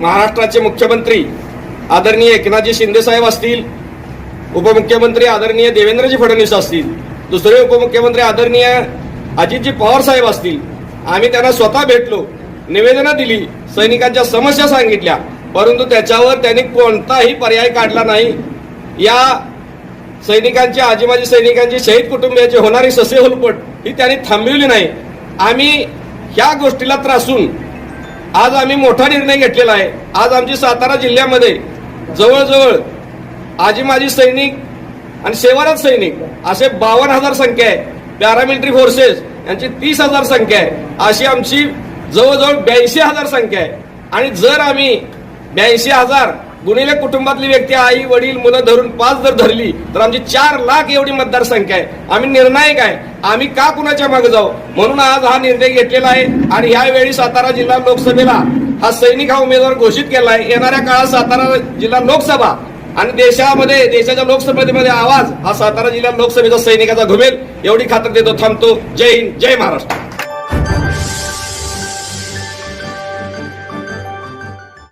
महाराष्ट्राचे मुख्यमंत्री आदरणीय एकनाथजी शिंदे साहेब असतील उपमुख्यमंत्री आदरणीय देवेंद्रजी फडणवीस असतील दुसरे उपमुख्यमंत्री आदरणीय अजितजी पवार साहेब असतील आम्ही त्यांना स्वतः भेटलो निवेदनं दिली सैनिकांच्या समस्या सांगितल्या परंतु त्याच्यावर त्यांनी कोणताही पर्याय काढला नाही. या सैनिकांची आजीमाजी सैनिकांची शहीद कुटुंबियाची होणारी ससे होलपट ही त्यांनी थांबविली नाही. आम्ही ह्या गोष्टीला त्रासून आज आम्ही मोठा निर्णय घेतलेला आहे. आज आमची सातारा जिल्ह्यामध्ये जवळजवळ आजी माजी सैनिक आणि सेवारत सैनिक असे बावन्न हजार संख्या आहे. पॅरामिलिटरी फोर्सेस यांची तीस हजार संख्या आहे. अशी आमची जवळजवळ ब्याऐंशी हजार संख्या आहे. आणि जर आम्ही ब्याऐंशी हजार गुणिले कुटुंबातली व्यक्ती आई वडील मुलं धरून पाच जर धरली तर आमची चार लाख एवढी मतदारसंख्या आहे. आम्ही निर्णायक आहे. आम्ही का कुणाच्या मागे जाऊ? म्हणून आज हा निर्णय घेतलेला आहे. आणि यावेळी सातारा जिल्हा लोकसभेला हा सैनिक हा उमेदवार घोषित केला आहे. येणाऱ्या काळात सातारा जिल्हा लोकसभा आणि देशामध्ये देशाच्या लोकसभेमध्ये आवाज हा सातारा जिल्हा लोकसभेचा सैनिकाचा घुमेल. एवढी खात्री देतो थांबतो. जय हिंद जय महाराष्ट्र.